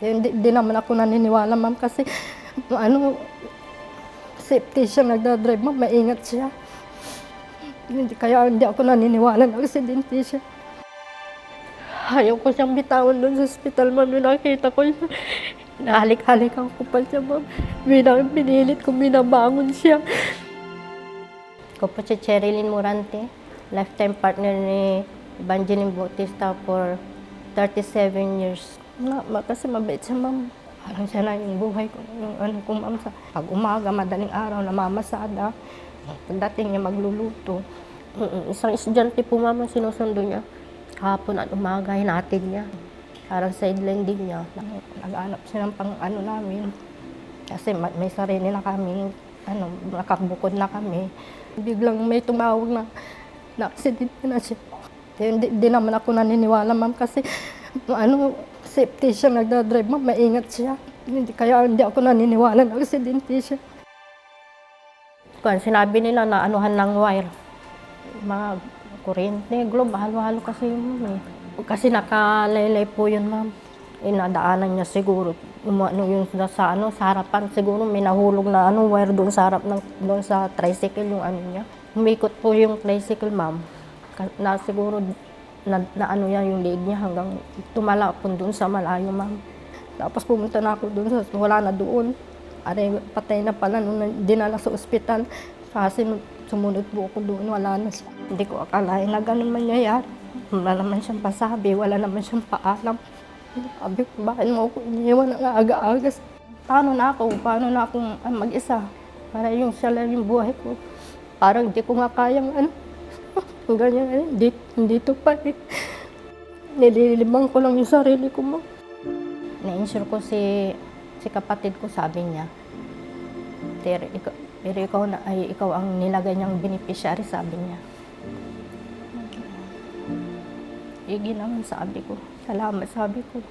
Kaya hindi, hindi naman ako naniniwala, ma'am, kasi ano, safety siya nagdadrive, ma'am, maingat siya. Hindi, kaya hindi ako naniniwala na aksidente siya. Ayaw ko siyang bitawan doon sa hospital, ma'am. Yung nakita ko siya. Nahalik-halikan ko pa siya, ma'am. Binang pinilit ko, binabangon siya. Ko po si Cherilyn Morante, lifetime partner ni Evangeline Bautista for 37 years. Nga, ma, kasi mabait siya, ma'am. Parang siya na yung buhay ko. Yung ano ko, ma'am, sa pag umaga, madaling araw, namamasada. Pagdating niya, magluluto. Isang estudyante po mama sinusundo niya. Hapon at umaga, hinatid niya. Parang sideline din niya. Nag-aanap siya ng pang ano namin. Kasi ma- may sarili na kami, ano, nakabukod na kami. Biglang may tumawag na, na aksidente na siya. Hindi naman ako naniniwala, ma'am, kasi ano, safety siya nagdadrive, ma'am, maingat siya. Hindi, kaya hindi ako naniniwala na aksidente siya. Kung sinabi nila na anuhan ng wire, mga kuryente, globe, halo-halo kasi yun eh. Kasi nakalaylay po yun ma'am. Inadaanan niya siguro. Yung, ano, sa, ano, sa harapan, siguro may nahulog na ano, wire doon sa harap ng doon sa tricycle yung ano niya. Umikot po yung tricycle ma'am. Na siguro na, na ano yan yung leg niya hanggang tumala po doon sa malayo ma'am. Tapos pumunta na ako doon, wala na doon. Are, patay na pala nung na- dinala sa ospital. Kasi sumunod po ako doon, wala na siya. Hindi ko akalain na ganun mangyayari. Wala naman siyang pasabi, wala naman siyang paalam. Sabi ko, bakit mo ako iniwan ng aga-aga? Paano na ako? Paano na akong ah, mag-isa? Para yung siya lang yung buhay ko. Parang di ko nga kayang ano. Ganyan, hindi, dito pa eh. Nililibang ko lang yung sarili ko mo. Na-insure ko si, si kapatid ko, sabi niya. Pero ikaw, pero ikaw, na, ay, ikaw ang nilagay niyang beneficiary, sabi niya. Igi naman sabi ko. Salamat sabi ko.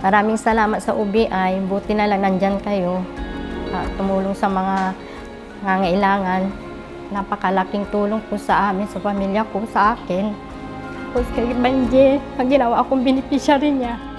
Maraming salamat sa UBI. Buti na lang nandyan kayo. Ah, tumulong sa mga nangailangan. Napakalaking tulong po sa amin, sa pamilya ko, sa akin. Tapos kay Banje, ang ginawa akong beneficiary niya.